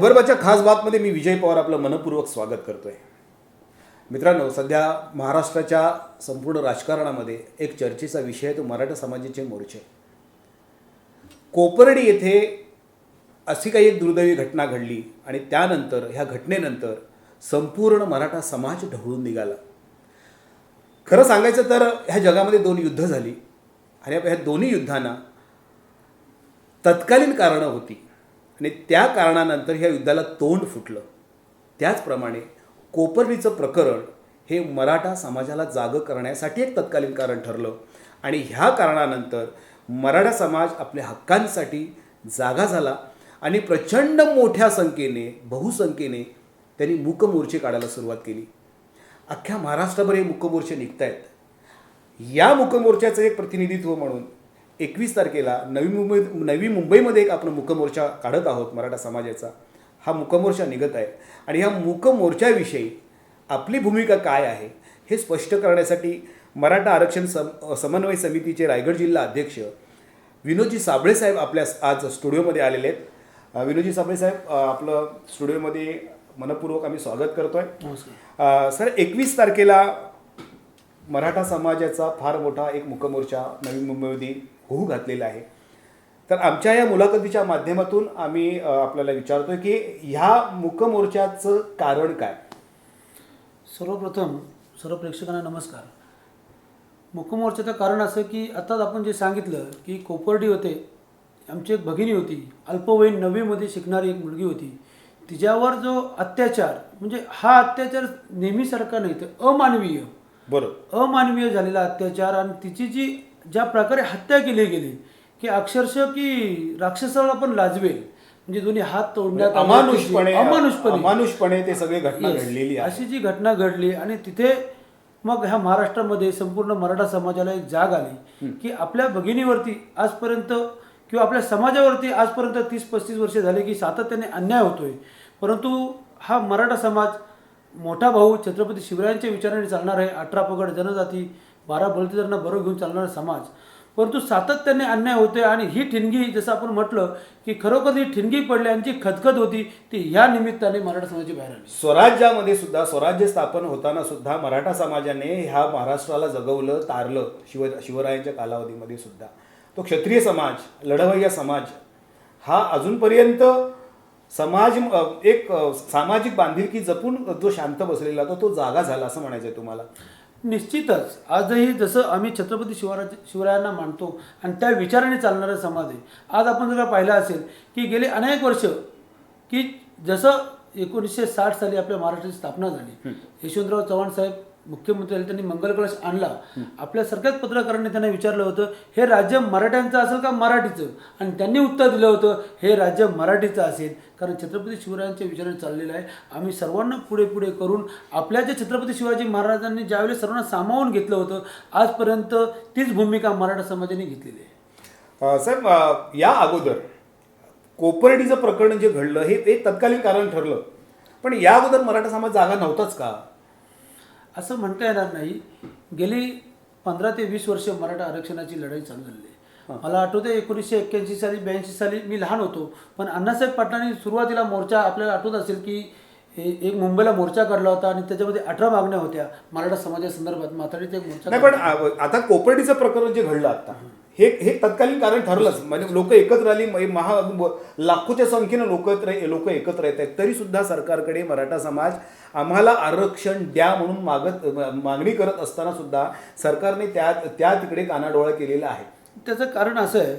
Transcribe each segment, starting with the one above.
खबरबाच्या खास बातमध्ये मी विजय पवार आपलं मनपूर्वक स्वागत करतोय. मित्रांनो सध्या महाराष्ट्राच्या संपूर्ण राजकारणामध्ये एक चर्चेचा विषय आहे तो मराठा समाजाचे मोर्चे. कोपर्डी येथे अशी काही एक दुर्दैवी घटना घडली आणि त्यानंतर ह्या घटनेनंतर संपूर्ण मराठा समाज ढवळून निघाला. खरं सांगायचं तर ह्या जगामध्ये दोन युद्ध झाली आणि ह्या दोन्ही युद्धांना तत्कालीन कारणं होती. आणि त्या कारणानंतर ह्या युद्धाला तोंड फुटलं. त्याचप्रमाणे कोपर्डीचं प्रकरण हे मराठा समाजाला जागं करण्यासाठी एक तत्कालीन कारण ठरलं. आणि ह्या कारणानंतर मराठा समाज आपल्या हक्कांसाठी जागा झाला आणि प्रचंड मोठ्या संख्येने बहुसंख्येने त्यांनी मूकमोर्चे काढायला सुरुवात केली. अख्ख्या महाराष्ट्रभर हे मूकमोर्चे निघत आहेत या मूकमोर्चाचं एक प्रतिनिधित्व म्हणून एकवीस तारखेला नवी मुंबई नवी मुंबईमध्ये एक आपण मुकमोर्चा काढत आहोत मराठा समाजाचा. हा मुकमोर्चा निघत आहे. आणि ह्या मुकमोर्चाविषयी आपली भूमिका काय आहे हे स्पष्ट करण्यासाठी मराठा आरक्षण सम समन्वय समितीचे रायगड जिल्हा अध्यक्ष विनोदजी साबळे साहेब आपल्या आज स्टुडिओमध्ये आलेले आहेत. विनोदजी साबळे साहेब अ, आपलं स्टुडिओमध्ये मनपूर्वक आम्ही स्वागत करतोय. अ, सर एकवीस तारखेला मराठा समाजाचा फार मोठा एक मुकमोर्चा नवी मुंबईमध्ये होऊ घातलेला आहे. तर आमच्या या मुलाखतीच्या माध्यमातून आम्ही आपल्याला विचारतोय की ह्या मुकमोर्चाचं कारण काय? सर्वप्रथम सर्व प्रेक्षकांना नमस्कार. मुकमोर्चाचं कारण असं की आताच आपण जे सांगितलं की कोपर्डी होते आमची एक भगिनी होती अल्पवयीन नववीमध्ये शिकणारी एक मुलगी होती. तिच्यावर जो अत्याचार म्हणजे हा अत्याचार नेहमीसारखा नाही तर अमानवीय. बरोबर अमानवीय झालेला अत्याचार आणि तिची जी ज्या प्रकारे हत्या केली गेली की अक्षरशः की राक्षसाला पण लाजवेल. म्हणजे दोन्ही हात तोडण्यात. अमानुषपणे अमानुषपणे. अमानुषपणे ते सगळे घटना. घडलेली अशी जी घटना घडली आणि तिथे मग ह्या महाराष्ट्रामध्ये संपूर्ण मराठा समाजाला एक जाग आली की आपल्या भगिनीवरती आजपर्यंत किंवा आपल्या समाजावरती आजपर्यंत तीस पस्तीस वर्ष झाले की सातत्याने अन्याय होतोय. परंतु हा मराठा समाज मोठा भाऊ छत्रपती शिवरायांच्या विचाराने चालणार आहे. अठरा पगड जनजाती बारा बलतीदारांना बरोबर घेऊन चालणारा समाज. परंतु सातत्याने अन्याय होते आणि ही ठिणगी जसं आपण म्हटलं की खरोखर ही ठिणगी पडली आणि जी खदखद होती ती ह्या निमित्ताने मराठा समाजाची बाहेर आली. स्वराज्यामध्ये सुद्धा स्वराज्य स्थापन होताना सुद्धा मराठा समाजाने ह्या महाराष्ट्राला जगवलं तारलं शिव शिवरायांच्या कालावधीमध्ये सुद्धा. तो क्षत्रिय समाज लढवय्या समाज हा अजूनपर्यंत समाज एक सामाजिक बांधिलकी जपून जो शांत बसलेला तो तो जागा झाला असं म्हणायचं आहे तुम्हाला. निश्चितच. आजही जसं आम्ही छत्रपती शिवराज शिवरायांना मानतो आणि त्या विचाराने चालणारा समाज आहे. आज आपण जर का पाहिलं असेल की गेले अनेक वर्ष की जसं एकोणीसशे साठ साली आपल्या महाराष्ट्राची स्थापना झाली. यशवंतराव चव्हाण साहेब मुख्यमंत्री त्यांनी मंगल कलश आणला. आपल्या सरकार पत्रकारांनी त्यांना विचारलं होतं हे राज्य मराठ्यांचं असेल का मराठीचं? आणि त्यांनी उत्तर दिलं होतं हे राज्य मराठीचं असेल. कारण छत्रपती शिवरायांच्या विचाराने चाललेलं आहे. आम्ही सर्वांना पुढे पुढे करून आपल्या ज्या छत्रपती शिवाजी महाराजांनी ज्यावेळेस सर्वांना सामावून घेतलं होतं आजपर्यंत तीच भूमिका मराठा समाजाने घेतलेली आहे. साहेब या अगोदर कोपर्डीचं प्रकरण जे घडलं हे एक तत्कालीन कारण ठरलं. पण या अगोदर मराठा समाज जागा नव्हताच का? असं म्हणता येणार नाही. गेली पंधरा ते वीस वर्ष मराठा आरक्षणाची लढाई चालू झालेली आहे. मला आठवते एकोणीसशे एक्क्याऐंशी साली ब्याऐंशी साली मी लहान होतो. पण अण्णासाहेब पाटलांनी सुरुवातीला मोर्चा आपल्याला आठवत असेल की एक मुंबईला मोर्चा काढला होता आणि त्याच्यामध्ये अठरा मागण्या होत्या. मराठा समाजासंदर्भात माथाडीचा एक मोर्चा नाही पण आता कोपर्डीचं प्रकरण जे घडलं आता हे हे तत्कालीन कारण ठरलंच. म्हणजे लोक एकत्र आली महा लाखोच्या संख्येनं लोक लोक एकत्र येत आहेत. तरी सुद्धा सरकारकडे मराठा समाज आम्हाला आरक्षण द्या म्हणून मागत मागणी करत असताना सुद्धा सरकारने त्या त्या तिकडे कानाडोळा केलेला आहे. त्याचं कारण असं आहे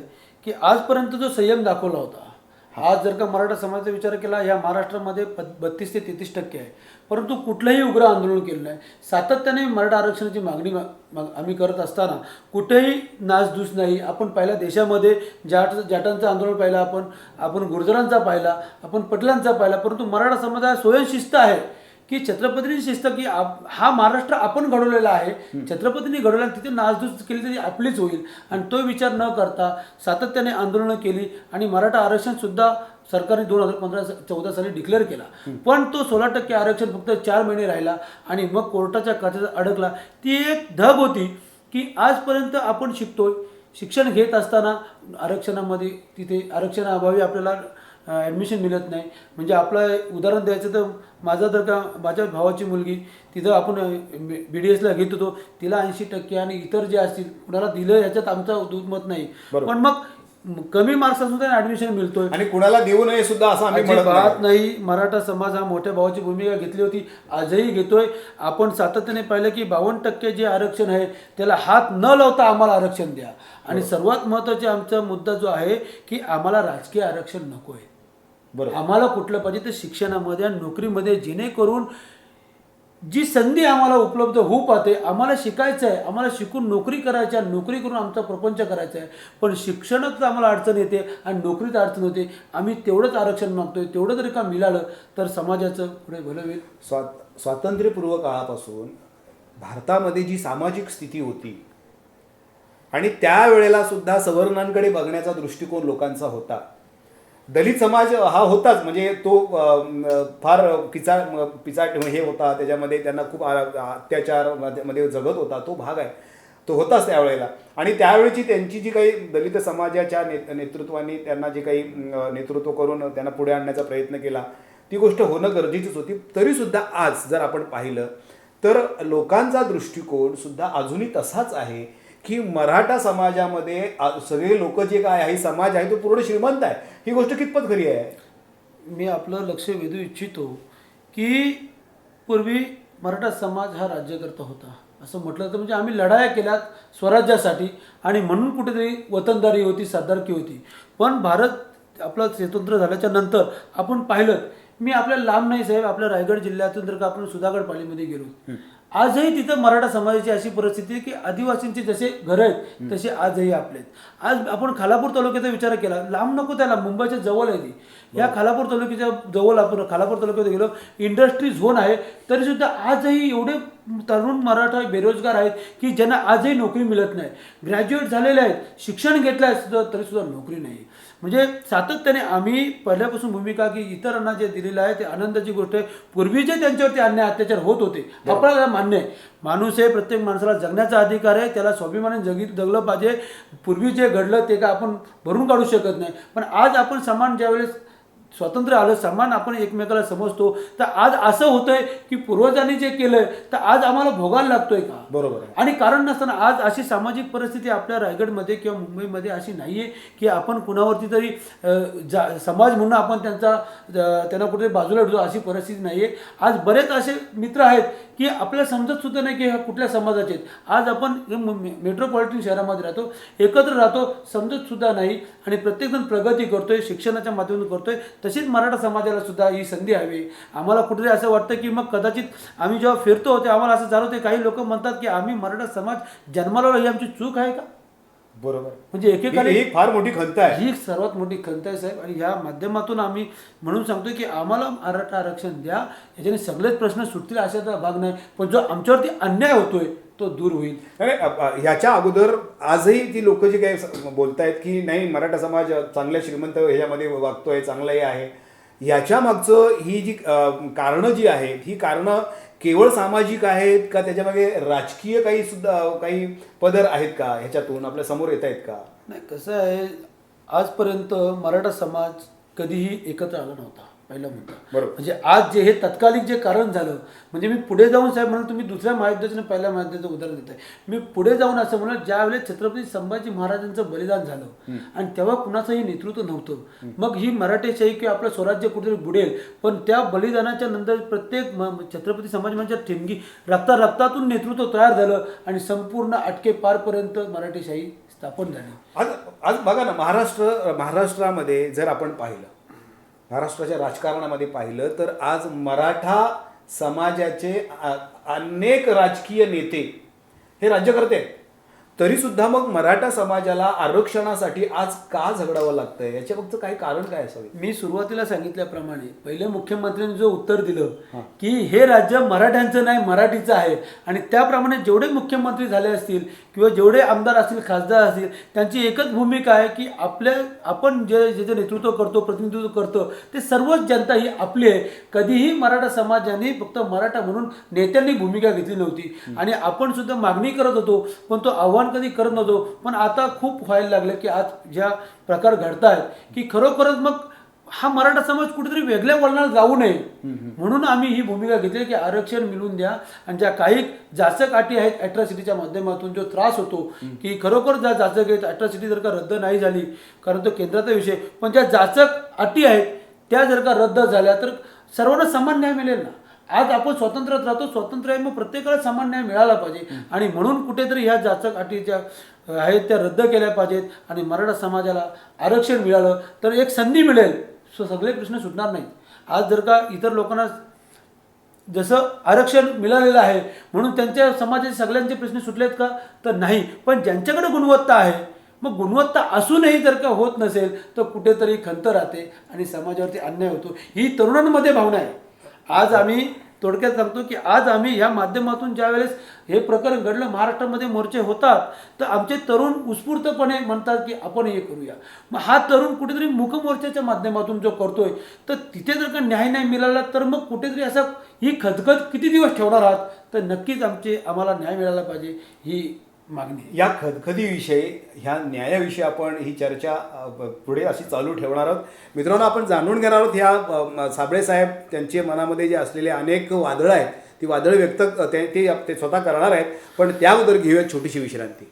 की आजपर्यंत जो संयम दाखवला होता आज जर का मराठा समाजाचा विचार केला या महाराष्ट्रामध्ये बत्तीस ते तेहतीस टक्के आहे. परंतु कुठलंही उग्र आंदोलन केलं नाही. सातत्याने मराठा आरक्षणाची मागणी मा- मा आम्ही करत असताना कुठेही नासधूस नाही. आपण पहिल्या देशामध्ये जाट जाटांचं आंदोलन पाहिलं आपण आपण गुर्जरांचा पाहिला आपण पटलांचा पाहिला परंतु मराठा समाज हा स्वयंशिस्त आहे. की छत्रपतींनी शिस्त की आप- हा महाराष्ट्र आपण घडवलेला आहे. छत्रपतींनी घडवला तिथे नासधूस केली तरी आपलीच होईल. आणि तो विचार न करता सातत्याने आंदोलनं केली आणि मराठा आरक्षण सुद्धा सरकारने दोन हजार पंधरा चौदा साली डिक्लेअर केला. पण तो सोळा टक्के आरक्षण फक्त चार महिने राहिला आणि मग कोर्टाच्या काचेत अडकला. ती एक धग होती की आजपर्यंत आपण शिकतोय. शिक्षण घेत असताना आरक्षणामध्ये तिथे आरक्षणाअभावी आपल्याला ॲडमिशन मिळत नाही. म्हणजे आपलं उदाहरण द्यायचं तर माझा तर का माझ्या भावाची मुलगी तिथं आपण बी डी एसला घेत होतो. तिला ऐंशी टक्के आणि इतर जे असतील कुणाला दिलं याच्यात आमचा दुमत नाही. पण मग कमी मार्क्स ॲडमिशन मिळतोय. आणि कुणाला देऊ नये सुद्धा असं आम्ही म्हणत अजिबात नाही. नाही. मराठा समाज हा मोठ्या भावाची भूमिका घेतली होती. आजही घेतोय. आपण सातत्याने पाहिलं की बावन्न टक्के जे आरक्षण आहे त्याला हात न लावता आम्हाला आरक्षण द्या. आणि सर्वात महत्त्वाचे आमचा मुद्दा जो आहे की आम्हाला राजकीय आरक्षण नको आहे बरोबर. आम्हाला कुठलं पाहिजे तर शिक्षणामध्ये आणि नोकरीमध्ये जेणेकरून जी संधी आम्हाला उपलब्ध होऊ पाहते आम्हाला शिकायचं आहे आम्हाला शिकून नोकरी करायची आहे नोकरी करून आमचा प्रपंच करायचा आहे पण शिक्षणात आम्हाला अडचण येते आणि नोकरीत अडचण होते. आम्ही तेवढंच आरक्षण मागतोय तेवढं जरी का मिळालं तर समाजाचं पुढे भलं होईल. स्वा स्वातंत्र्यपूर्व काळापासून भारतामध्ये जी सामाजिक स्थिती होती आणि त्यावेळेला सुद्धा सवर्णांकडे बघण्याचा दृष्टिकोन लोकांचा होता. दलित समाज हा होताच. म्हणजे तो फार पिचा पिचाट हे होता. त्याच्यामध्ये त्यांना खूप अत्याचारमध्ये जगत होता. तो भाग आहे. तो होताच त्यावेळेला. आणि त्यावेळेची त्यांची जी काही दलित समाजाच्या ने नेतृत्वाने त्यांना जे काही नेतृत्व करून त्यांना पुढे आणण्याचा प्रयत्न केला ती गोष्ट होणं गरजेचीच होती. तरीसुद्धा आज जर आपण पाहिलं तर लोकांचा दृष्टिकोन सुद्धा अजूनही तसाच आहे. की मराठा समाजामध्ये सगळे लोक जे काय आहे समाज आहे तो पूर्ण श्रीमंत आहे. ही गोष्ट कितपत खरी आहे? मी आपलं लक्ष वेधू इच्छितो की पूर्वी मराठा समाज हा राज्यकर्ता होता. असं म्हटलं तर म्हणजे आम्ही लढाया केल्यात स्वराज्यासाठी आणि म्हणून कुठेतरी वतनदारी होती सरदारकी होती. पण भारत आपलं स्वतंत्र झाल्याच्यानंतर आपण पाहिलं मी आपल्या लांब नाही साहेब आपल्या रायगड जिल्ह्यातून जर का आपण सुधागड पालीमध्ये गेलो आजही तिथं मराठा समाजाची अशी परिस्थिती आहे की आदिवासींचे जसे घरं आहेत तसे आजही आपले आहेत. आज आपण खालापूर तालुक्याचा विचार केला लांब नको त्याला मुंबईच्या जवळ आहे ती. या खालापूर तालुक्याच्या जवळ आपण खालापूर तालुक्यात गेलो इंडस्ट्री झोन आहे तरी सुद्धा आजही एवढे तरुण मराठा बेरोजगार आहेत की ज्यांना आजही नोकरी मिळत नाही. ग्रॅज्युएट झालेले आहेत शिक्षण घेतलं आहे सुद्धा तरी सुद्धा नोकरी नाही. म्हणजे सातत्याने आम्ही पहिल्यापासून भूमिका की इतरांना जे दिलेलं आहे ते आनंदाची गोष्ट आहे. पूर्वी जे त्यांच्यावरती अन्याय अत्याचार होत होते आपल्याला मान्य आहे. माणूस आहे प्रत्येक माणसाला जगण्याचा अधिकार आहे त्याला स्वाभिमानाने जगी जगलं पाहिजे. पूर्वी जे घडलं ते काय आपण भरून काढू शकत नाही. पण आज आपण समान ज्यावेळेस स्वातंत्र्य आलं समान आपण एकमेकाला समजतो. तर आज असं होतंय की पूर्वजांनी जे केलंय तर आज आम्हाला भोगायला लागतोय का? बरोबर आणि कारण नसताना आज अशी सामाजिक परिस्थिती आपल्या रायगडमध्ये किंवा मुंबईमध्ये अशी नाही आहे की आपण कुणावरती तरी जा समाज म्हणून आपण त्यांचा त्यांना कुठे बाजूला ठेवतो अशी परिस्थिती नाही आहे आज बरेच असे मित्र आहेत की आपल्याला समजत सुद्धा नाही की ह्या कुठल्या समाजाचे आहेत. आज आपण मेट्रोपॉलिटन शहरामध्ये राहतो एकत्र राहतो समजत सुद्धा नाही आणि प्रत्येकजण प्रगती करतोय शिक्षणाच्या माध्यमातून करतोय तशीच मराठा समाजाला सुद्धा ही संधी हवी. आम्हाला कुठेतरी असं वाटतं की मग कदाचित आम्ही जेव्हा फिरतो ते आम्हाला असं जाणवते काही लोक म्हणतात की आम्ही मराठा समाज जन्माला ही आमची चूक आहे का? बरोबर. म्हणजे एकेकाने ही एक फार मोठी खंत आहे. ही एक सर्वात मोठी खंत आहे साहेब. आणि या माध्यमातून आम्ही म्हणून सांगतोय की आम्हाला मराठा आरक्षण द्या. याच्याने सगळेच प्रश्न सुटतील अशाचा भाग नाही. पण जो आमच्यावरती अन्याय होतोय तो दूर होईल. नाही ह्याच्या अगोदर आजही ती लोक जी काही बोलतायत की नाही मराठा समाज चांगल्या श्रीमंत ह्याच्यामध्ये वागतोय चांगलंही आहे. ह्याच्या मागचं ही जी कारणं जी आहेत ही कारणं केवळ सामाजिक आहेत का त्याच्यामागे राजकीय काही सुद्धा काही पदर आहेत का ह्याच्यातून? आपल्यासमोर येत आहेत का? नाही कसं आहे आजपर्यंत मराठा समाज कधीही एकत्र आला नव्हता. पहिला मुद्दा बरोबर. म्हणजे आज जे हे तत्कालिक जे कारण झालं म्हणजे मी पुढे जाऊन साहेब म्हणून तुम्ही दुसऱ्या महायुद्धाचं आणि पहिल्या महायुद्धाचं उदाहरण देत आहे मी पुढे जाऊन असं म्हणलं ज्यावेळेस छत्रपती संभाजी महाराजांचं बलिदान झालं आणि तेव्हा कुणाचंही नेतृत्व नव्हतं मग ही मराठेशाही किंवा आपलं स्वराज्य कुठेतरी बुडेल पण त्या बलिदानाच्या नंतर प्रत्येक छत्रपती संभाजी महाराजांच्या ठिणगी रक्ता रक्तातून नेतृत्व तयार झालं आणि संपूर्ण अटके पारपर्यंत मराठेशाही स्थापन झाली. आज आज बघा ना महाराष्ट्र महाराष्ट्रामध्ये जर आपण पाहिलं महाराष्ट्राच्या राजकारणामध्ये पाहिलं तर आज मराठा समाजाचे अनेक राजकीय नेते हे राज्यकर्ते आहेत तरी सुद्धा मग मराठा समाजाला आरक्षणासाठी आज का झगडावं लागतंय? याच्या फक्त काही कारण काय असावे? मी सुरुवातीला सांगितल्याप्रमाणे पहिले मुख्यमंत्र्यांनी जो उत्तर दिलं की हे राज्य मराठ्यांचं नाही मराठीचं आहे. आणि त्याप्रमाणे जेवढे मुख्यमंत्री झाले असतील किंवा जेवढे आमदार असतील खासदार असतील त्यांची एकच भूमिका आहे की आपल्या आपण जे जे जे नेतृत्व करतो प्रतिनिधित्व करतो ते सर्वच जनता ही आपली आहे. कधीही मराठा समाजाने फक्त मराठा म्हणून नेत्यांनी भूमिका घेतली नव्हती. आणि आपण सुद्धा मागणी करत होतो पण तो आव्हान कधी करत नव्हतो. पण आता खूप व्हायला लागलं की आज ज्या प्रकार घडत आहेत की खरोखरच मग हा मराठा समाज कुठेतरी वेगळ्या वळणाला जाऊ नये. म्हणून आम्ही ही भूमिका घेतली की आरक्षण मिळवून द्या. आणि ज्या काही जाचक अटी आहेत अॅट्रॉसिटीच्या माध्यमातून जो त्रास होतो की खरोखर ज्या जाचक आहेत अॅट्रॉसिटी जर का रद्द नाही झाली कारण तो केंद्राचा विषय पण ज्या जाचक अटी आहेत त्या जर का रद्द झाल्या तर सर्वांना समान न्याय मिळेल ना? आज आपण स्वतंत्रच राहतो स्वतंत्र आहे मग प्रत्येकाला समान न्याय मिळाला पाहिजे. आणि म्हणून कुठेतरी ह्या जाचक अटीच्या आहेत त्या रद्द केल्या पाहिजेत आणि मराठा समाजाला आरक्षण मिळालं तर एक संधी मिळेल. सो सगळे प्रश्न सुटणार नाहीत. आज जर का इतर लोकांना जसं आरक्षण मिळालेलं आहे म्हणून त्यांच्या समाजाचे सगळ्यांचे प्रश्न सुटलेत का? तर नाही. पण ज्यांच्याकडे गुणवत्ता आहे मग गुणवत्ता असूनही जर का होत नसेल तर कुठेतरी खंत राहते आणि समाजावरती अन्याय होतो. ही तरुणांमध्ये भावना आहे. आज आम्ही थोडक्यात सांगतो की आज आम्ही ह्या माध्यमातून ज्यावेळेस हे प्रकरण घडलं महाराष्ट्रामध्ये मोर्चे होतात तर आमचे तरुण उत्स्फूर्तपणे म्हणतात की आपण हे करूया. मग हा तरुण कुठेतरी मुखमोर्चाच्या माध्यमातून जो करतोय तर तिथे जर का न्याय नाही मिळाला तर मग कुठेतरी असा ही खदखद किती दिवस ठेवणार आहात? तर नक्कीच आमचे आम्हाला न्याय मिळाला पाहिजे ही मागणी. या खदखदीविषयी ह्या न्यायाविषयी आपण ही चर्चा पुढे अशी चालू ठेवणार आहोत. मित्रांनो आपण जाणून घेणार आहोत ह्या अ, म, साबळे साहेब त्यांच्या मनामध्ये जे असलेले अनेक वादळं आहेत ती वादळं व्यक्त ते ते ते स्वतः करणार आहेत. पण त्या अगोदर घेऊया छोटीशी विश्रांती.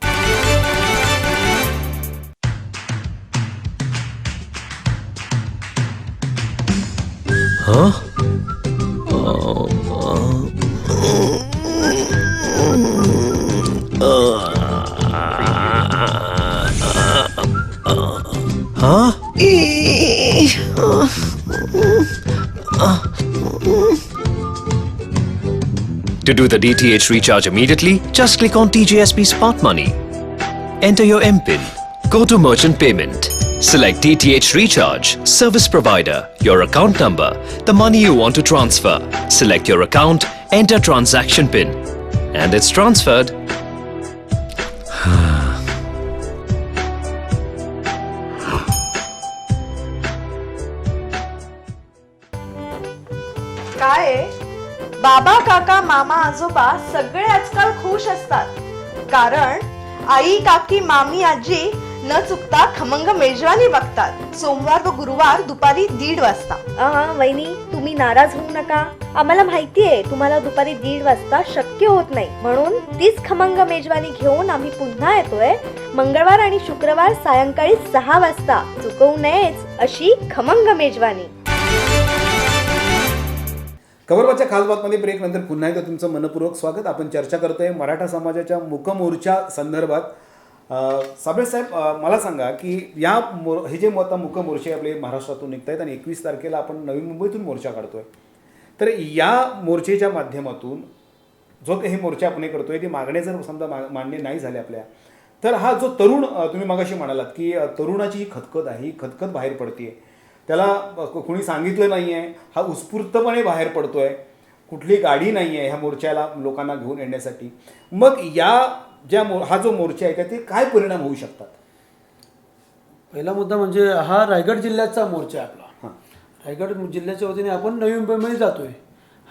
To do the DTH recharge immediately, just click on TJSP Smart Money. Enter your MPIN. Go to Merchant Payment. Select DTH Recharge, Service Provider, your account number, the money you want to transfer. Select your account, enter transaction PIN. And it's transferred. बाबा काका मामा आजोबा सगळे आजकाल खुश असतात. कारण आई काकी मामी आजी न चुकता खमंग मेजवानी बघतात. सोमवार व गुरुवार दुपारी दीड वाजता. अहा वहिनी तुम्ही नाराज होऊ नका. आम्हाला माहिती आहे तुम्हाला दुपारी दीड वाजता शक्य होत नाही. म्हणून तीच खमंग मेजवानी घेऊन आम्ही पुन्हा येतोय. मंगळवार आणि शुक्रवार सायंकाळी सहा वाजता. चुकवू नयेच अशी खमंग मेजवानी. कवरबाच्या खास बातमध्ये ब्रेक नंतर पुन्हा एकदा तुमचं मनपूर्वक स्वागत. आपण चर्चा करतोय मराठा समाजाच्या मुकमोर्चा संदर्भात. साबळे साहेब मला सांगा की या मोर हे जे आता मुकमोर्चे आपले महाराष्ट्रातून निघत आहेत आणि एकवीस तारखेला आपण नवी मुंबईतून मोर्चा काढतोय. तर या मोर्चेच्या माध्यमातून जो काही हे मोर्चा आपण हे करतोय ती मागण्या जर समजा मा- मान्य नाही झाल्या आपल्या तर हा जो तरुण तुम्ही मागाशी म्हणालात की तरुणाची ही खतखत आहे ही खतखत बाहेर पडते त्याला कोणी सांगितलं नाही आहे हा उत्स्फूर्तपणे बाहेर पडतोय. कुठली गाडी नाही आहे ह्या मोर्चाला लोकांना घेऊन येण्यासाठी. मग या ज्या मो हा जो मोर्चा आहे त्याचे काय परिणाम होऊ शकतात? पहिला मुद्दा म्हणजे हा रायगड जिल्ह्याचा मोर्चा आहे आपला. हां. रायगड जिल्ह्याच्या वतीने आपण नवी मुंबईमध्ये जातोय.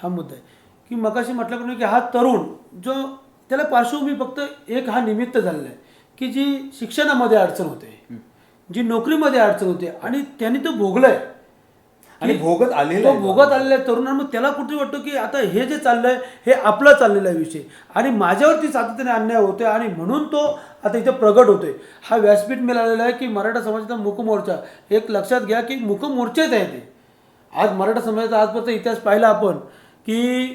हा मुद्दा आहे. की मगाशी म्हटल्याप्रमाणे की हा तरुण जो त्याला पार्श्वभूमी फक्त एक हा निमित्त झालेला आहे की जी शिक्षणामध्ये अडचण होते. जी नोकरीमध्ये अडचण होते आणि त्यांनी तो भोगलंय. आणि भोगत आलेलं तो. भोगत आलेला आहे तरुणांना मग त्याला कुठे वाटतं की आता हे जे चाललंय हे आपलं चाललेला आहे विषय. आणि माझ्यावरती सातत्याने अन्याय होतोय आणि म्हणून तो आता इथं प्रगट होतोय. हा व्यासपीठ मिळालेला आहे की मराठा समाजाचा मुकमोर्चा एक लक्षात घ्या की मुकमोर्चेच आहे ते. आज मराठा समाजाचा आजपर्यंत इतिहास पाहिला आपण की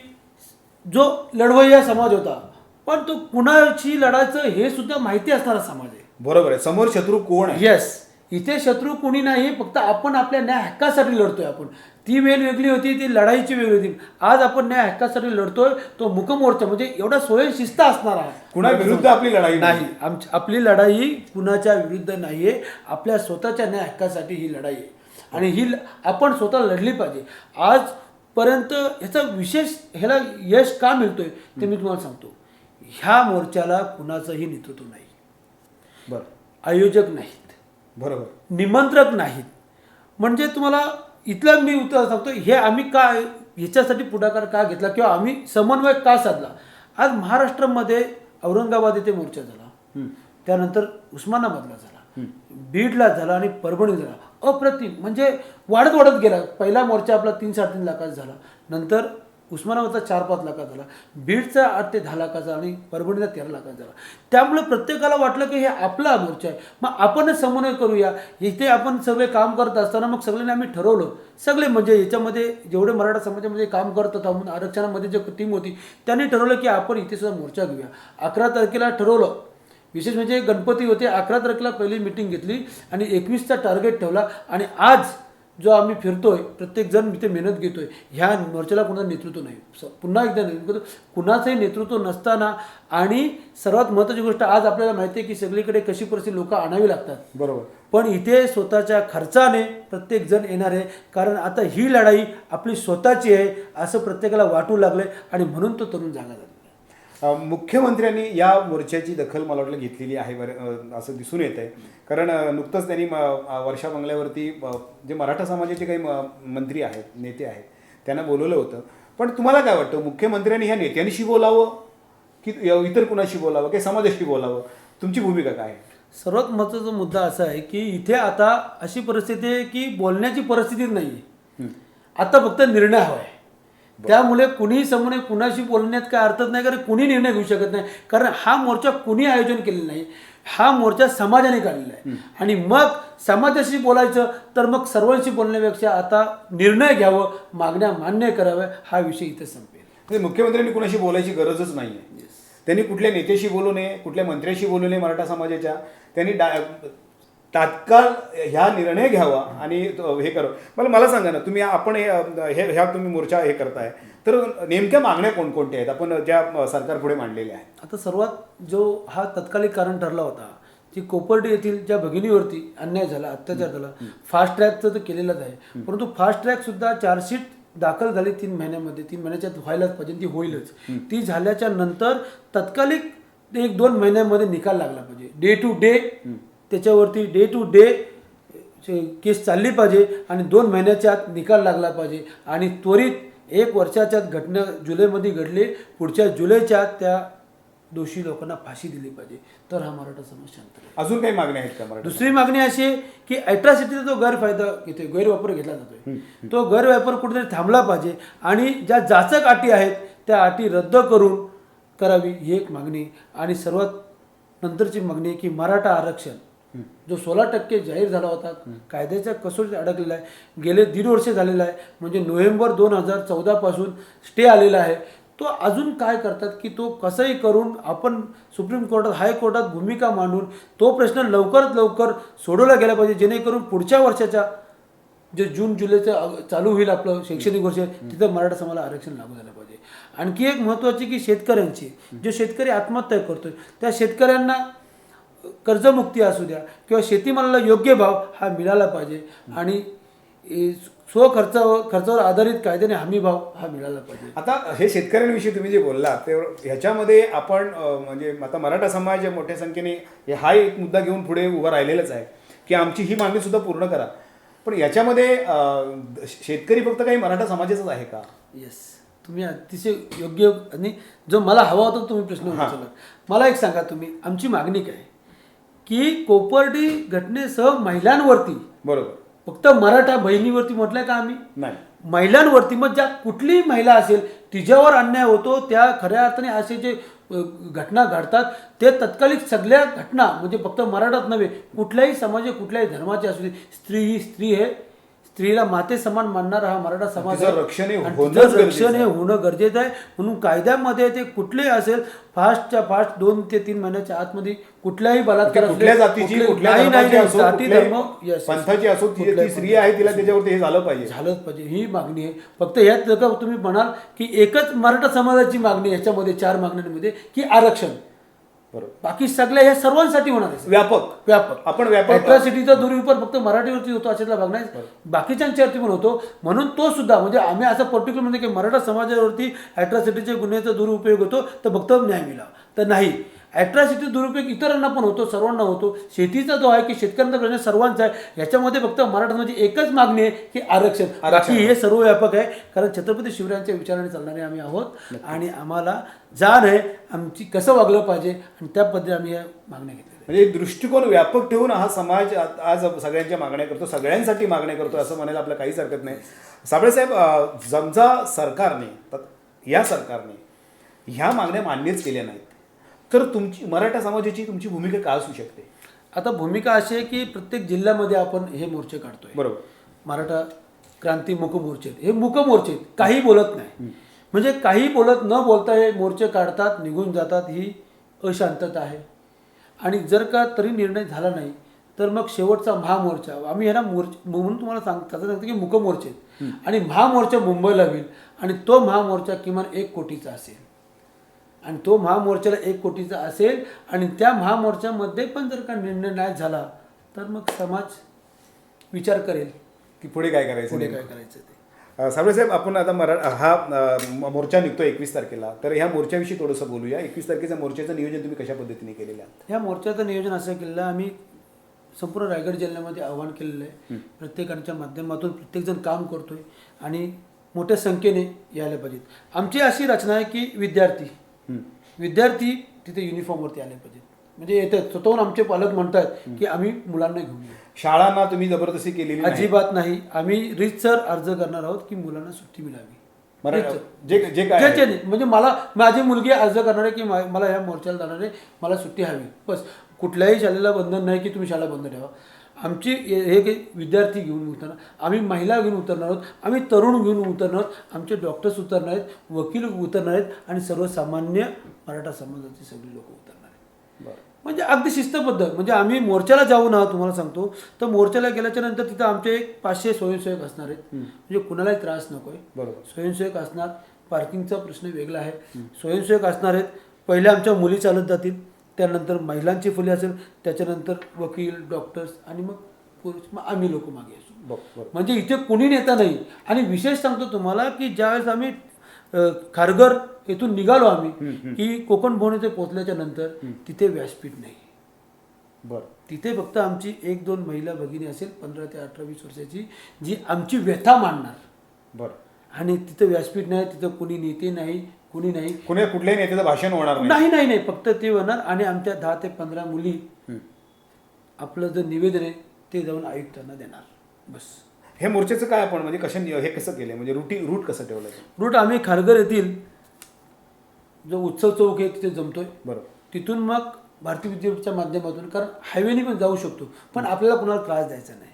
जो लढवय्या समाज होता. पण तो कुणाशी लढायचं हे सुद्धा माहिती असणारा समाज आहे. बरोबर आहे. समोर शत्रू कोण आहे? येस इथे शत्रू कोणी नाही फक्त आपण आपल्या न्याय हक्कासाठी लढतोय आपण. ती वेळ वेगळी होती ती लढाईची वेगळी होती. आज आपण न्याय हक्कासाठी लढतोय तो मुकमोर्चा म्हणजे एवढा स्वयंशिस्त असणारा कुणा विरुद्ध आपली लढाई नाही. आमची आपली लढाई कुणाच्या विरुद्ध नाहीये. आपल्या स्वतःच्या न्याय हक्कासाठी ही लढाई आहे. आणि ही ल- आपण स्वतः लढली पाहिजे. आजपर्यंत ह्याचा विशेष ह्याला यश का मिळतोय ते मी तुम्हाला सांगतो. ह्या मोर्चाला कुणाचंही नेतृत्व नाही. बरं. आयोजक नाहीत. बरोबर. निमंत्रक नाहीत. म्हणजे तुम्हाला इथलं मी उत्तर सांगतो हे आम्ही का ह्याच्यासाठी पुढाकार का घेतला किंवा आम्ही समन्वय का साधला? आज महाराष्ट्रामध्ये औरंगाबाद येथे मोर्चा झाला. त्यानंतर उस्मानाबादला झाला. बीडला झाला आणि परभणी झाला. अप्रतिम. म्हणजे वाढत वाढत गेला. पहिला मोर्चा आपला तीन साडेतीन लाखाचा झाला. नंतर उस्मानाबादचा चार पाच लाखात झाला. बीडचा आठ ते दहा लाखाचा आणि परभणीचा तेरा लाखाचा झाला. त्यामुळे प्रत्येकाला वाटलं की हे आपला मोर्चा आहे. मग आपणच समन्वय करूया. इथे आपण सगळे काम करत असताना मग सगळ्यांनी आम्ही ठरवलं. सगळे म्हणजे याच्यामध्ये जेवढे मराठा समाजामध्ये काम करत होता म्हणून आरक्षणामध्ये जे टीम होती त्यांनी ठरवलं की आपण इथे सुद्धा मोर्चा घेऊया. अकरा तारखेला ठरवलं. विशेष म्हणजे गणपती होते. अकरा तारखेला पहिली मिटिंग घेतली आणि एकवीसचा टार्गेट ठेवला. आणि आज जो आम्ही फिरतोय प्रत्येक जण इथे मेहनत घेतोय ह्या मोर्चाला कोणाचं नेतृत्व नाही. स- पुन्हा एकदा नाही कुणाचंही नेतृत्व नसताना आणि सर्वात महत्त्वाची गोष्ट आज आपल्याला माहिती आहे की सगळीकडे कशी परिस्थिती लोक आणावी लागतात. बरोबर. पण इथे स्वतःच्या खर्चाने प्रत्येक जण येणार आहे कारण आता ही लढाई आपली स्वतःची आहे असं प्रत्येकाला वाटू लागलंय आणि म्हणून तो तरुण जागा झाला. मुख्यमंत्र्यांनी या मोर्चाची दखल मला वाटलं घेतलेली आहे बरं असं दिसून येत आहे. कारण नुकतंच त्यांनी म, वर्षा बंगल्यावरती जे मराठा समाजाचे काही म- मंत्री आहेत नेते आहेत त्यांना बोलवलं होतं. पण तुम्हाला काय वाटतं मुख्यमंत्र्यांनी ह्या नेत्यांशी बोलावं? की इतर कुणाशी बोलावं? की समाजाशी बोलावं? तुमची भूमिका काय आहे? सर्वात महत्त्वाचा मुद्दा असा आहे की इथे आता अशी परिस्थिती आहे की बोलण्याची परिस्थितीच नाही आहे आता फक्त निर्णय हवा आहे. त्यामुळे कुणीही समोर कुणाशी बोलण्यात काय अर्थच नाही कारण कुणी निर्णय घेऊ शकत नाही. कारण हा मोर्चा कुणी आयोजन केलेला नाही हा मोर्चा समाजाने काढलेला आहे. आणि मग समाजाशी बोलायचं तर मग सर्वांशी बोलण्यापेक्षा आता निर्णय घ्यावं मागण्या मान्य कराव्या हा विषय इथे संपेल. म्हणजे मुख्यमंत्र्यांनी कुणाशी बोलायची गरजच नाही आहे त्यांनी कुठल्या नेत्याशी बोलू नये कुठल्या मंत्र्याशी बोलू नये मराठा समाजाच्या. त्यांनी डा तात्काळ ह्या निर्णय घ्यावा आणि हे करावं मला मला सांगा ना तुम्ही आपण हे हे- ह्या तुम्ही मोर्चा हे करताय तर नेमक्या मागण्या कोणकोणत्या आहेत? आपण ज्या सरकारपुढे मांडलेल्या आहेत. आता सर्वात जो हा तत्कालिक कारण ठरला होता की कोपर्डी येथील ज्या भगिनीवरती अन्याय झाला अत्याचार झाला फास्ट ट्रॅकचं तर केलेलंच आहे. परंतु फास्ट ट्रॅक सुद्धा चार्जशीट दाखल झाली तीन महिन्यामध्ये तीन महिन्याच्यात व्हायलाच पाहिजे ती होईलच. ती झाल्याच्यानंतर तत्कालिक एक दोन महिन्यामध्ये निकाल लागला पाहिजे. डे टू डे त्याच्यावरती डे टू डे केस चालली पाहिजे आणि दोन महिन्याच्या आत निकाल लागला पाहिजे. आणि त्वरित एक वर्षाच्या घटना जुलैमध्ये घडले पुढच्या जुलैच्या त्या दोषी लोकांना फाशी दिली पाहिजे. तर हा मराठा समाज शांत. अजून काही मागण्या आहेत का दुसरी मागणी अशी आहे की अॅट्रॉसिटीचा जो गैरफायदा घेतोय गैरवापर घेतला जातोय तो गैरवापर कुठेतरी थांबला पाहिजे आणि ज्या जाचक अटी आहेत त्या अटी रद्द करून करावी ही एक मागणी. आणि सर्वात नंतरची मागणी की मराठा आरक्षण जो सोळा टक्के जाहीर झाला होता कायद्याच्या कसोटीत अडकलेला आहे. गेले दीड वर्ष झालेला आहे. म्हणजे नोव्हेंबर दोन हजार चौदापासून स्टे आलेला आहे. तो अजून काय करतात की तो कसंही करून आपण सुप्रीम कोर्टात हायकोर्टात भूमिका मांडून तो प्रश्न लवकरात लवकर सोडवला गेला पाहिजे जेणेकरून पुढच्या वर्षाच्या जे जून जुलैचं चालू होईल आपलं शैक्षणिक वर्ष तिथं मराठा समाजाला आरक्षण लागू झालं पाहिजे. आणखी एक महत्त्वाची की शेतकऱ्यांची जो शेतकरी आत्महत्या करतोय त्या शेतकऱ्यांना कर्जमुक्ती असू द्या किंवा शेतीमालाला योग्य भाव हा मिळाला पाहिजे. आणि ए, स्वखर्चावर खर्चावर आधारित कायद्याने हमी भाव हा मिळाला पाहिजे. आता हे शेतकऱ्यांविषयी तुम्ही जे बोललात ते ह्याच्यामध्ये आपण म्हणजे आता मराठा समाज मोठ्या संख्येने हे एक मुद्दा घेऊन पुढे उभा राहिलेलाच आहे की आमची ही मागणी सुद्धा पूर्ण करा. पण याच्यामध्ये शेतकरी फक्त काही मराठा समाजाचाच आहे का? येस तुम्ही अतिशय योग्य आणि जो मला हवा होता तो तुम्ही प्रश्न विचारला मला एक सांगा तुम्ही आमची मागणी काय की कोपर्डी घटनेसह महिलांवरती. बरोबर. फक्त मराठा बहिणीवरती म्हटलंय का आम्ही? नाही. महिलांवरती मग ज्या कुठलीही महिला असेल तिच्यावर अन्याय होतो त्या खऱ्या अर्थाने असे जे घटना घडतात ते तत्कालिक सगळ्या घटना म्हणजे फक्त मराठाच नव्हे कुठल्याही समाज कुठल्याही धर्माचे असू दे स्त्री ही स्त्री आहे स्त्रीला माते समान मानणारा हा मराठा समाज आहे. रक्षण हे रक्षण हे. होणं गरजेचं आहे म्हणून कायद्यामध्ये ते कुठलेही असेल फास्टच्या फास्ट दोन ते तीन महिन्याच्या आतमध्ये कुठल्याही बलात्कार नाही, नाही, जाती धर्म. पंथाची असो ती स्त्री आहे तिला त्याच्यावरती हे झालं पाहिजे झालंच पाहिजे ही मागणी आहे फक्त यात जर तुम्ही म्हणाल की एकच मराठा समाजाची मागणी याच्यामध्ये चार मागण्यांमध्ये की आरक्षण बरोबर. बाकी सगळ्या हे सर्वांसाठी होणार आहे. व्यापक. व्यापक. आपण व्यापक अॅट्रॉसिटीचा दुरुपयोग फक्त मराठीवरती होतो अशातला भाग नाही. बाकीच्यांच्यावरती पण होतो. म्हणून तो सुद्धा म्हणजे आम्ही असं पर्टिक्युलर म्हणजे की मराठा समाजावरती अॅट्रॉसिटीच्या गुन्ह्याचा दुरुपयोग होतो तर फक्त न्याय मिळावा. तर नाही. ॲट्रॉसिटी दुरुपयोग इतरांना पण होतो सर्वांना होतो. शेतीचा जो आहे की शेतकऱ्यांचा प्रश्न सर्वांचा आहे याच्यामध्ये फक्त मराठ्यांची एकच मागणी आहे की आरक्षण. आरक्षण. बाकी हे सर्व व्यापक आहे कारण छत्रपती शिवरायांच्या विचाराने चालणारे आम्ही आहोत. आणि आम्हाला जाण आहे आमची कसं वागलं पाहिजे आणि त्या पद्धतीने आम्ही या मागण्या घेतल्या म्हणजे एक दृष्टिकोन व्यापक ठेवून हा समाज आज सगळ्यांच्या मागण्या करतो सगळ्यांसाठी मागण्या करतो असं म्हणायला आपलं काहीच हरकत नाही. साबळेसाहेब समजा सरकारने या सरकारने ह्या मागण्या मान्यच केल्या नाहीत. तर तुमची मराठा समाजाची तुमची भूमिका काय असू शकते? आता भूमिका अशी आहे की प्रत्येक जिल्ह्यामध्ये आपण हे मोर्चे काढतोय. बरोबर. मराठा क्रांती मुक मोर्चे. हे मुक मोर्चे. काही बोलत नाही. म्हणजे काही बोलत न बोलता हे मोर्चे काढतात निघून जातात ही अशांतता आहे. आणि जर का तरी निर्णय झाला नाही तर मग शेवटचा महामोर्चा आम्ही ह्याला मोर्चा म्हणून तुम्हाला सांग त्याचं सांगतो की मुक मोर्चे आहेत. आणि महामोर्चा मुंबईला होईल आणि तो महामोर्चा किमान एक कोटीचा असेल. आणि तो महामोर्चाला एक कोटीचा असेल आणि त्या महामोर्चामध्ये पण जर का निर्णय नाही झाला तर मग समाज विचार करेल की पुढे काय करायचं पुढे? काय करायचं ते. अ, साबळेसाहेब आपण आता मरा हा मोर्चा निघतो एकवीस तारखेला. तर ह्या मोर्चाविषयी थोडंसं बोलूया. एकवीस तारखेच्या मोर्चाचं नियोजन तुम्ही कशा पद्धतीने केलेलं आहे? ह्या मोर्चाचं नियोजन असं केलेलं आहे. आम्ही संपूर्ण रायगड जिल्ह्यामध्ये आव्हान केलेलं आहे. प्रत्येकाच्या माध्यमातून प्रत्येकजण काम करतोय आणि मोठ्या संख्येने यायला पाहिजेत. आमची अशी रचना आहे की विद्यार्थी विद्यार्थी तिथे युनिफॉर्मवरती आले पाहिजेत. म्हणजे येतात. स्वतःहून आमचे पालक म्हणतात की आम्ही मुलांना घेऊन येऊ. शाळांना तुम्ही जबरदस्ती केलेली नाही. अजिबात नाही. आम्ही रितसर अर्ज करणार आहोत की मुलांना सुट्टी मिळावी. मरा- रितसर. जे जे काय. नाही. म्हणजे मला माझी मुलगी अर्ज करणार आहे की मा- मला ह्या मोर्चाला जाणार आहे. मला सुट्टी हवी. बस. कुठल्याही शाळेला बंधन नाही की तुम्ही शाळा बंद ठेवा. आमची हे काही विद्यार्थी घेऊन उतरणार. आम्ही महिला घेऊन उतरणार आहोत. आम्ही तरुण घेऊन उतरणार आहोत. आमचे डॉक्टर्स उतरणार आहेत. वकील उतरणार आहेत. आणि सर्वसामान्य मराठा समाजाची सगळी लोक उतरणार आहेत. बरं. म्हणजे अगदी शिस्तबद्ध. म्हणजे आम्ही मोर्चाला जाऊ ना तुम्हाला सांगतो. तर मोर्चाला गेल्याच्यानंतर तिथं आमचे एक पाचशे स्वयंसेवक असणार आहेत. म्हणजे कुणालाही त्रास नको आहे बरोबर. स्वयंसेवक असणार. पार्किंगचा प्रश्न वेगळा आहे. स्वयंसेवक असणार आहेत. पहिले आमच्या मुली चालत जातील. त्यानंतर महिलांची फुले असेल त्याच्यानंतर वकील डॉक्टर्स आणि मग पुरुष मग आम्ही लोक मागे असू. म्हणजे इथे कुणी नेता नाही. आणि विशेष सांगतो तुम्हाला की ज्यावेळेस आम्ही खारघर येथून निघालो आम्ही की कोकण भवन येथे पोहोचल्याच्या नंतर तिथे व्यासपीठ नाही. बरं. तिथे फक्त आमची एक दोन महिला भगिनी असेल पंधरा ते अठरा वीस वर्षाची जी आमची व्यथा मांडणार. बरं. आणि तिथं व्यासपीठ नाही तिथं कुणी नेते नाही कुणी नाही. कुणी कुठल्याही नेत्याचं भाषण होणार नाही. नाही नाही नाही. फक्त ते होणार आणि आमच्या दहा ते पंधरा मुली आपलं जे निवेदन आहे ते जाऊन आयुक्तांना देणार. बस. हे मोर्चाचं काय आपण? म्हणजे कशा हे कसं केलं म्हणजे रुटी रूट कसं ठेवलं रूट आम्ही खारघर येथील जो उत्सव चौक आहे तिथे जमतोय. बरोबर तिथून मग भारतीय विद्यापीठच्या माध्यमातून कारण हायवेने पण जाऊ शकतो. पण आपल्याला कुणाला त्रास द्यायचा नाही.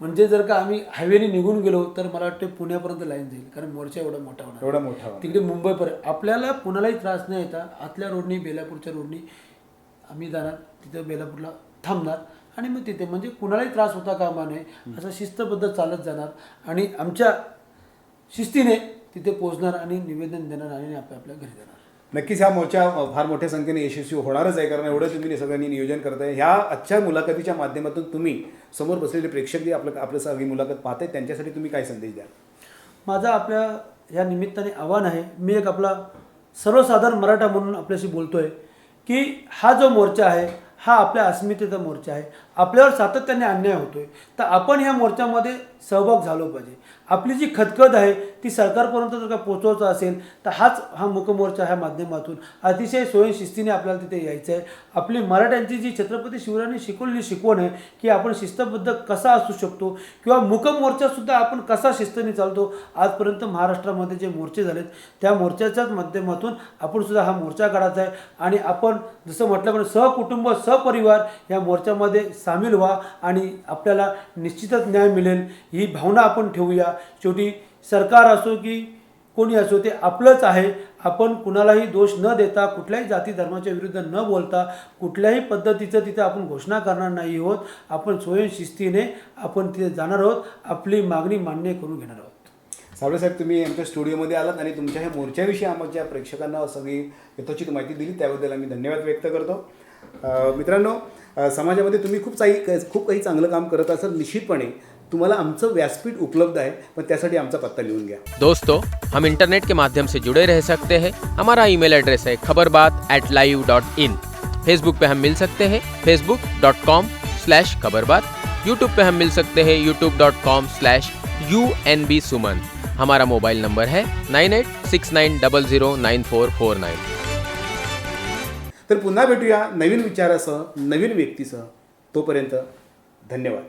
म्हणजे जर का आम्ही हायवेने निघून गेलो तर मला वाटतं पुण्यापर्यंत लाईन जाईल. कारण मोर्चा एवढा मोठा होणार. एवढा मोठा. तिकडे मुंबईपर्यंत आपल्याला कुणालाही त्रास नाही येता आतल्या रोडनी बेलापूरच्या रोडनी आम्ही जाणार. तिथं बेलापूरला थांबणार. आणि मग तिथे म्हणजे कुणालाही त्रास होता कामा नये असं शिस्तबद्ध चालत जाणार. आणि आमच्या शिस्तीने तिथे पोहोचणार आणि निवेदन देणार आणि आपल्या आपल्या घरी जाणार. नक्कीच हा मोर्चा फार मोठ्या संख्येने यशस्वी होणारच आहे. कारण एवढं तुम्ही सगळ्यांनी नियोजन करताय. ह्या आजच्या मुलाखतीच्या माध्यमातून तुम्ही समोर बसलेले प्रेक्षक जे आपलं आपलं सगळी मुलाखत पाहतायत त्यांच्यासाठी तुम्ही काय संदेश द्याल? माझा आपल्या या निमित्ताने आव्हान आहे मी एक आपला सर्वसाधारण मराठा म्हणून आपल्याशी बोलतोय की हा जो मोर्चा आहे हा आपल्या अस्मितेचा मोर्चा आहे. आपल्यावर सातत्याने अन्याय होतोय. तर आपण ह्या मोर्चामध्ये सहभाग झालो पाहिजे. आपली जी खदखद आहे ती सरकारपर्यंत जर का पोचवायचं असेल तर हाच हा मुकमोर्चा ह्या माध्यमातून अतिशय स्वयंशिस्तीने आपल्याला तिथे यायचं आहे आपली मराठ्यांची जी छत्रपती शिवरायांनी शिकवलेली शिकवण आहे की आपण शिस्तबद्ध कसा असू शकतो किंवा मुकमोर्चासुद्धा आपण कसा शिस्तीने चालतो आजपर्यंत महाराष्ट्रामध्ये जे मोर्चे झालेत त्या मोर्चाच्याच माध्यमातून आपण सुद्धा हा मोर्चा काढायचा आहे. आणि आपण जसं म्हटलं पण सहकुटुंब सहपरिवार या मोर्चामध्ये सामील व्हा आणि आपल्याला निश्चितच न्याय मिळेल. ही भावना आपण ठेवूया. शेवटी सरकार असो की कोणी असो ते आपलंच आहे. आपण कुणालाही दोष न देता कुठल्याही जाती धर्माच्या विरुद्ध न बोलता कुठल्याही पद्धतीचं तिथे आपण घोषणा करणार नाही आहोत. आपण स्वयंशिस्तीने आपण तिथे जाणार आहोत. आपली मागणी मान्य करून घेणार आहोत. सावळेसाहेब तुम्ही आमच्या स्टुडिओमध्ये आलात आणि तुमच्या ह्या मोर्चाविषयी आमच्या प्रेक्षकांना सगळी यथोचित माहिती दिली त्याबद्दल आम्ही धन्यवाद व्यक्त करतो. मित्रांनो समाजामध्ये तुम्ही खूप काही खूप काही चांगलं काम करत असाल निश्चितपणे तुम्हाला आमचं व्यासपीठ उपलब्ध आहे पण त्यासाठी आमचा पत्ता लिहून घ्या. दोस्तों हम इंटरनेट के माध्यम से जुड़े रह सकते हैं। हमारा ईमेल एड्रेस है Khabarbat at live dot in Facebook पे हम मिल सकते हैं Facebook dot com slash Khabarbat. YouTube पे हम मिल सकते हैं YouTube dot com slash U N B Suman हमारा मोबाइल नंबर है nine eight six nine double zero nine four four nine तर पुन्हा भेटूया नवीन विचारासह नवीन व्यक्तीसह. तोपर्यंत धन्यवाद.